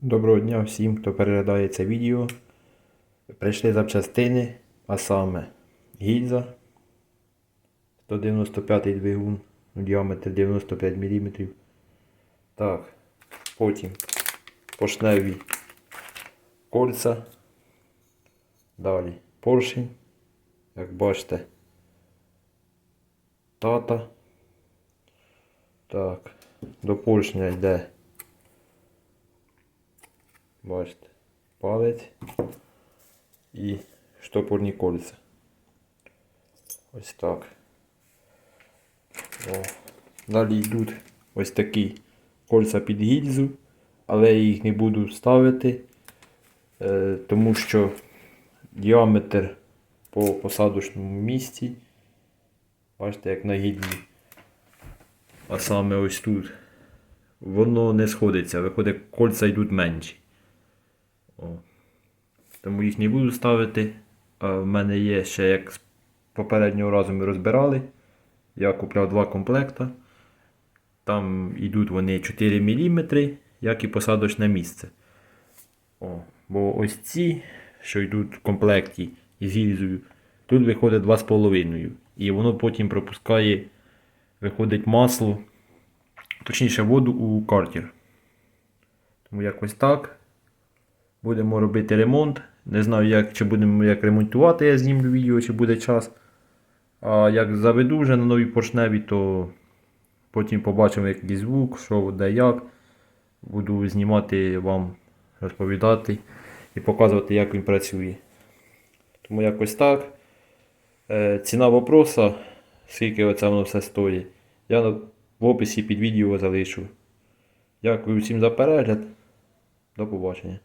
Доброго дня всім, хто переглядає це відео. Прийшли запчастини, а саме гільза 195 двигун, ну, діаметр 95 мм. Так, потім поршневі кольця. Далі поршень, як бачите, тата. Так, до поршня йде Бачите, палець і штопорні кольця. Ось так. О. Далі йдуть ось такі кольця під гільзу, але я їх не буду ставити, е, тому що діаметр по посадочному місці, бачите, як на гільзі, а саме ось тут, воно не сходиться, виходить, кольця йдуть менші. О. Тому їх не буду ставити. А в мене є ще як з попереднього разу ми розбирали. Я купляв два комплекта. Там йдуть вони 4 мм, як і посадочне місце. О. Бо ось ці, що йдуть в комплекті із гільзою, тут виходить 2,5. І воно потім пропускає, виходить масло, точніше воду у картер. Тому якось так. Будемо робити ремонт. Не знаю, як, чи будемо як ремонтувати, я знімлю відео, чи буде час. А як заведу вже на новій поршневі, то потім побачимо який звук, що де як. Буду знімати вам, розповідати і показувати, як він працює. Тому якось так. Е, ціна вопроса, скільки оце воно все стоїть, я в описі під відео залишу. Дякую всім за перегляд. До побачення.